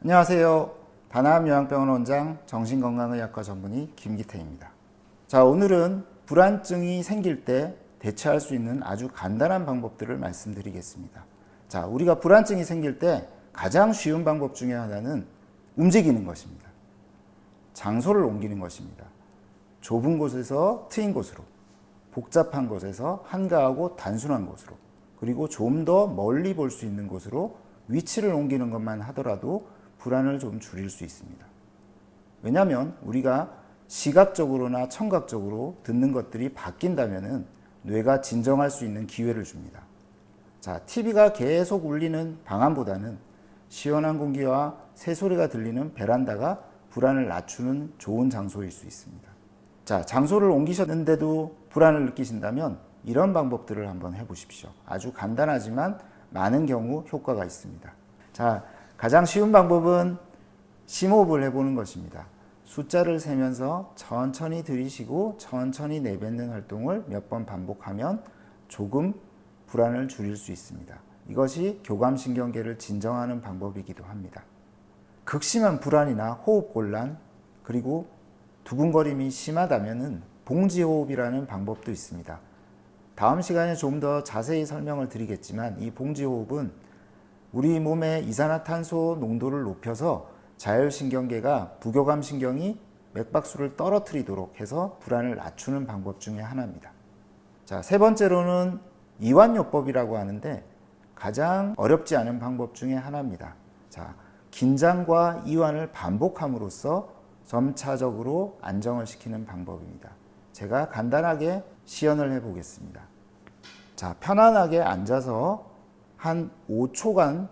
안녕하세요. 다나암 요양병원 원장 정신건강의학과 전문의 김기태입니다. 자, 오늘은 불안증이 생길 때 대처할 수 있는 아주 간단한 방법들을 말씀드리겠습니다. 자, 우리가 불안증이 생길 때 가장 쉬운 방법 중에 하나는 움직이는 것입니다. 장소를 옮기는 것입니다. 좁은 곳에서 트인 곳으로, 복잡한 곳에서 한가하고 단순한 곳으로, 그리고 좀 더 멀리 볼 수 있는 곳으로 위치를 옮기는 것만 하더라도 불안을 좀 줄일 수 있습니다. 왜냐하면 우리가 시각적으로나 청각적으로 듣는 것들이 바뀐다면은 뇌가 진정할 수 있는 기회를 줍니다. 자, TV가 계속 울리는 방안보다는 시원한 공기와 새소리가 들리는 베란다가 불안을 낮추는 좋은 장소일 수 있습니다. 자, 장소를 옮기셨는데도 불안을 느끼신다면 이런 방법들을 한번 해보십시오. 아주 간단하지만 많은 경우 효과가 있습니다. 자, 가장 쉬운 방법은 심호흡을 해보는 것입니다. 숫자를 세면서 천천히 들이쉬고 천천히 내뱉는 활동을 몇 번 반복하면 조금 불안을 줄일 수 있습니다. 이것이 교감신경계를 진정하는 방법이기도 합니다. 극심한 불안이나 호흡곤란 그리고 두근거림이 심하다면 봉지호흡이라는 방법도 있습니다. 다음 시간에 좀 더 자세히 설명을 드리겠지만 이 봉지호흡은 우리 몸의 이산화탄소 농도를 높여서 자율신경계가 부교감 신경이 맥박수를 떨어뜨리도록 해서 불안을 낮추는 방법 중에 하나입니다. 자, 세 번째로는 이완요법이라고 하는데 가장 어렵지 않은 방법 중에 하나입니다. 자, 긴장과 이완을 반복함으로써 점차적으로 안정을 시키는 방법입니다. 제가 간단하게 시연을 해 보겠습니다. 자, 편안하게 앉아서 한 5초간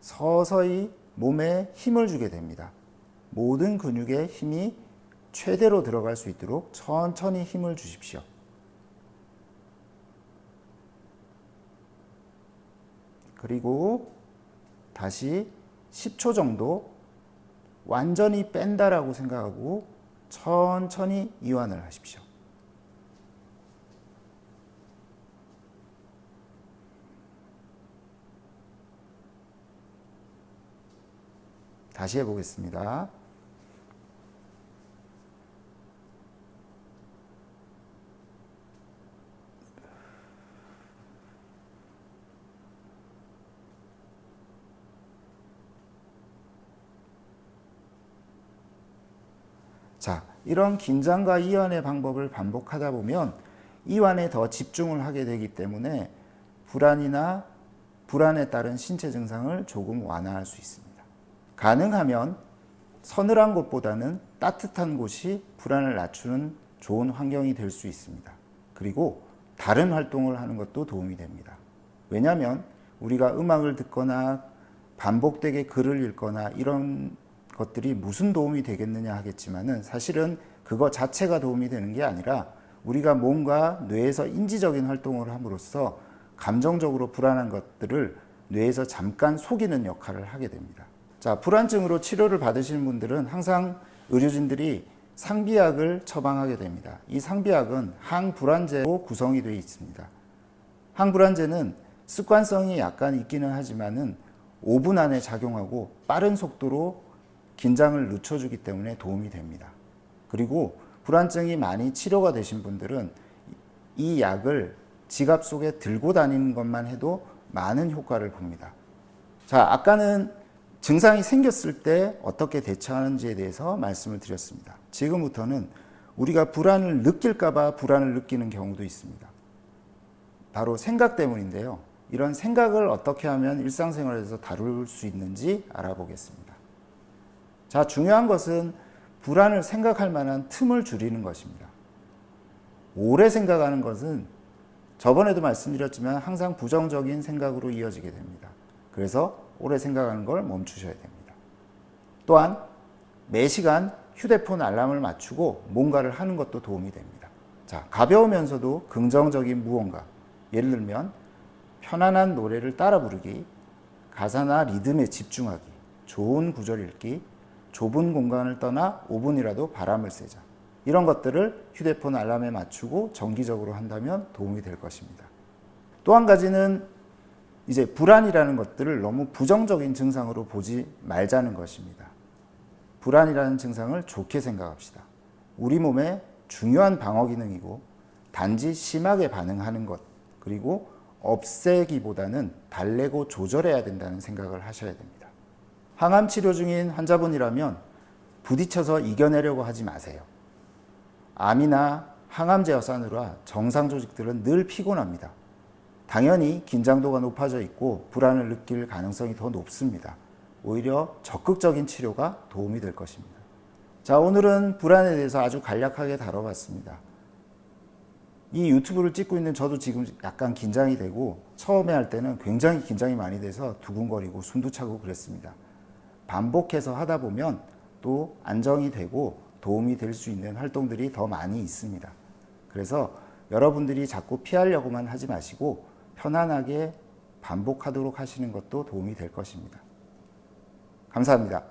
서서히 몸에 힘을 주게 됩니다. 모든 근육에 힘이 최대로 들어갈 수 있도록 천천히 힘을 주십시오. 그리고 다시 10초 정도 완전히 뺀다라고 생각하고 천천히 이완을 하십시오. 다시 해보겠습니다. 자, 이런 긴장과 이완의 방법을 반복하다 보면 이완에 더 집중을 하게 되기 때문에 불안이나 불안에 따른 신체 증상을 조금 완화할 수 있습니다. 가능하면 서늘한 곳보다는 따뜻한 곳이 불안을 낮추는 좋은 환경이 될 수 있습니다. 그리고 다른 활동을 하는 것도 도움이 됩니다. 왜냐하면 우리가 음악을 듣거나 반복되게 글을 읽거나 이런 것들이 무슨 도움이 되겠느냐 하겠지만은 사실은 그거 자체가 도움이 되는 게 아니라 우리가 뭔가 뇌에서 인지적인 활동을 함으로써 감정적으로 불안한 것들을 뇌에서 잠깐 속이는 역할을 하게 됩니다. 자, 불안증으로 치료를 받으시는 분들은 항상 의료진들이 상비약을 처방하게 됩니다. 이 상비약은 항불안제로 구성이 되어 있습니다. 항불안제는 습관성이 약간 있기는 하지만은 5분 안에 작용하고 빠른 속도로 긴장을 늦춰주기 때문에 도움이 됩니다. 그리고 불안증이 많이 치료가 되신 분들은 이 약을 지갑 속에 들고 다니는 것만 해도 많은 효과를 봅니다. 자, 아까는 증상이 생겼을 때 어떻게 대처하는지에 대해서 말씀을 드렸습니다. 지금부터는 우리가 불안을 느낄까봐 불안을 느끼는 경우도 있습니다. 바로 생각 때문인데요. 이런 생각을 어떻게 하면 일상생활에서 다룰 수 있는지 알아보겠습니다. 자, 중요한 것은 불안을 생각할 만한 틈을 줄이는 것입니다. 오래 생각하는 것은 저번에도 말씀드렸지만 항상 부정적인 생각으로 이어지게 됩니다. 그래서 오래 생각하는 걸 멈추셔야 됩니다. 또한 매 시간 휴대폰 알람을 맞추고 뭔가를 하는 것도 도움이 됩니다. 자, 가벼우면서도 긍정적인 무언가. 예를 들면 편안한 노래를 따라 부르기, 가사나 리듬에 집중하기, 좋은 구절 읽기, 좁은 공간을 떠나 5분이라도 바람을 쐬자. 이런 것들을 휴대폰 알람에 맞추고 정기적으로 한다면 도움이 될 것입니다. 또 한 가지는 이제 불안이라는 것들을 너무 부정적인 증상으로 보지 말자는 것입니다. 불안이라는 증상을 좋게 생각합시다. 우리 몸의 중요한 방어 기능이고 단지 심하게 반응하는 것 그리고 없애기보다는 달래고 조절해야 된다는 생각을 하셔야 됩니다. 항암 치료 중인 환자분이라면 부딪혀서 이겨내려고 하지 마세요. 암이나 항암 제어사느라 정상 조직들은 늘 피곤합니다. 당연히 긴장도가 높아져 있고 불안을 느낄 가능성이 더 높습니다. 오히려 적극적인 치료가 도움이 될 것입니다. 자, 오늘은 불안에 대해서 아주 간략하게 다뤄봤습니다. 이 유튜브를 찍고 있는 저도 지금 약간 긴장이 되고 처음에 할 때는 굉장히 긴장이 많이 돼서 두근거리고 숨도 차고 그랬습니다. 반복해서 하다 보면 또 안정이 되고 도움이 될 수 있는 활동들이 더 많이 있습니다. 그래서 여러분들이 자꾸 피하려고만 하지 마시고 편안하게 반복하도록 하시는 것도 도움이 될 것입니다. 감사합니다.